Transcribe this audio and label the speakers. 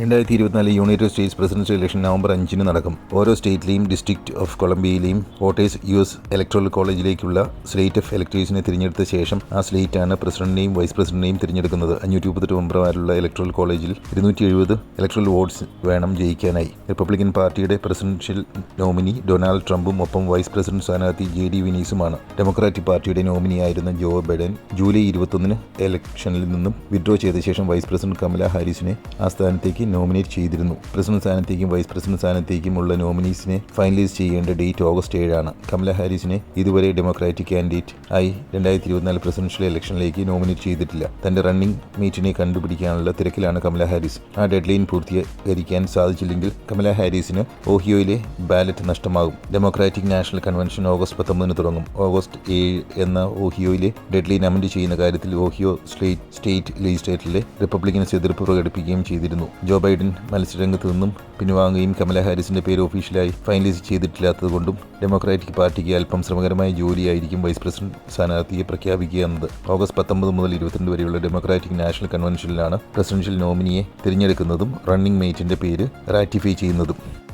Speaker 1: രണ്ടായിരത്തി ഇരുപത്തിനാല് United States presidential election November അഞ്ചിന് നടക്കും ഓരോ സ്റ്റേറ്റിലെയും ഡിസ്ട്രിക്ട് ഓഫ് കൊളംബിയയിലെയും വോട്ടേഴ്സ് യു എസ് ഇലക്ട്രോറൽ കോളേജിലേക്കുള്ള സ്ലേറ്റ് ഓഫ് ഇലക്ടേഴ്സിനെ തിരഞ്ഞെടുത്ത ശേഷം ആ സ്ലേറ്റാണ് പ്രസിഡന്റിനെയും വൈസ് പ്രസിഡന്റിനെയും തിരഞ്ഞെടുക്കുന്നത് അഞ്ഞൂറ്റി മുപ്പത്തെട്ട് മെമ്പർമാരുള്ള ഇലക്ട്രൽ കോളേജിൽ ഇരുന്നൂറ്റി എഴുപത് ഇലക്ട്രൽ വോട്ട്സ് വേണം ജയിക്കാനായി റിപ്പബ്ലിക്കൻ പാർട്ടിയുടെ പ്രസിഡൻഷ്യൽ നോമിനി ഡൊണാൾഡ് ട്രംപും ഒപ്പം വൈസ് പ്രസിഡന്റ് സ്ഥാനാർത്ഥി ജെ ഡി വിനീസുമാണ് ഡെമോക്രാറ്റിക് പാർട്ടിയുടെ നോമിനിയായിരുന്ന ജോ ബൈഡൻ ജൂലൈ ഇരുപത്തൊന്നിന് ഇലക്ഷനിൽ നിന്നും വിഡ്രോ ചെയ്ത ശേഷം വൈസ് പ്രസിഡന്റ് കമല ഹാരിസിനെ ആ സ്ഥാനത്തേക്ക് സ്ഥാനത്തേക്ക് നോമിനേറ്റ് ചെയ്തിരുന്നു പ്രസിഡന്റ് സ്ഥാനത്തേക്കും വൈസ് പ്രസിഡന്റ് സ്ഥാനത്തേക്കുമുള്ള നോമിനീസിനെ ഫൈനലൈസ് ചെയ്യേണ്ട ഡേറ്റ് ഓഗസ്റ്റ് ഏഴാണ് കമല ഹാരിസിനെ ഇതുവരെ ഡെമോക്രാറ്റിക് കാൻഡിഡേറ്റ് ആയി രണ്ടായിരത്തി ഇരുപത്തിനാല് പ്രസിഡൻഷ്യൽ ഇലക്ഷനിലേക്ക് നോമിനേറ്റ് ചെയ്തിട്ടില്ല തന്റെ റണ്ണിംഗ് മീറ്റിനെ കണ്ടുപിടിക്കാനുള്ള തിരക്കിലാണ് കമല ഹാരിസ് ആ ഡെഡ് ലൈൻ പൂർത്തീകരിക്കാൻ സാധിച്ചില്ലെങ്കിൽ കമല ഹാരിസിന് ഓഹിയോയിലെ ബാലറ്റ് നഷ്ടമാകും ഡെമോക്രാറ്റിക് നാഷണൽ കൺവെൻഷൻ ഓഗസ്റ്റ് പത്തൊമ്പതിന് തുടങ്ങും ഓഗസ്റ്റ് ഏഴ് എന്ന ഓഹിയോയിലെ ലൈൻ അമൻഡ് ചെയ്യുന്ന കാര്യത്തിൽ ഓഹിയോ സ്റ്റേറ്റ് സ്റ്റേറ്റ് ലെജിസ്ലേറ്ററിലെ റിപ്പബ്ലിക്കൻസ് എതിർപ്പ് പ്രകടിപ്പിക്കുകയും ചെയ്തിരുന്നു ജോ ബൈഡൻ മത്സരരംഗത്ത് നിന്നും പിൻവാങ്ങുകയും കമല ഹാരിസിന്റെ പേര് ഒഫീഷ്യലായി ഫൈനലൈസ് ചെയ്തിട്ടില്ലാത്തതുകൊണ്ടും ഡെമോക്രാറ്റിക് പാർട്ടിക്ക് അല്പം ശ്രമകരമായ ജോലിയായിരിക്കും വൈസ് പ്രസിഡന്റ് സ്ഥാനാർത്ഥിയെ പ്രഖ്യാപിക്കുക എന്നത് ഓഗസ്റ്റ് പത്തൊമ്പത് മുതൽ ഇരുപത്തിരണ്ട് വരെയുള്ള ഡെമോക്രാറ്റിക് നാഷണൽ കൺവെൻഷനിലാണ് പ്രസിഡൻഷ്യൽ നോമിനിയെ തിരഞ്ഞെടുക്കുന്നതും റണ്ണിംഗ് മേറ്റിന്റെ പേര് റാറ്റിഫൈ ചെയ്യുന്നതും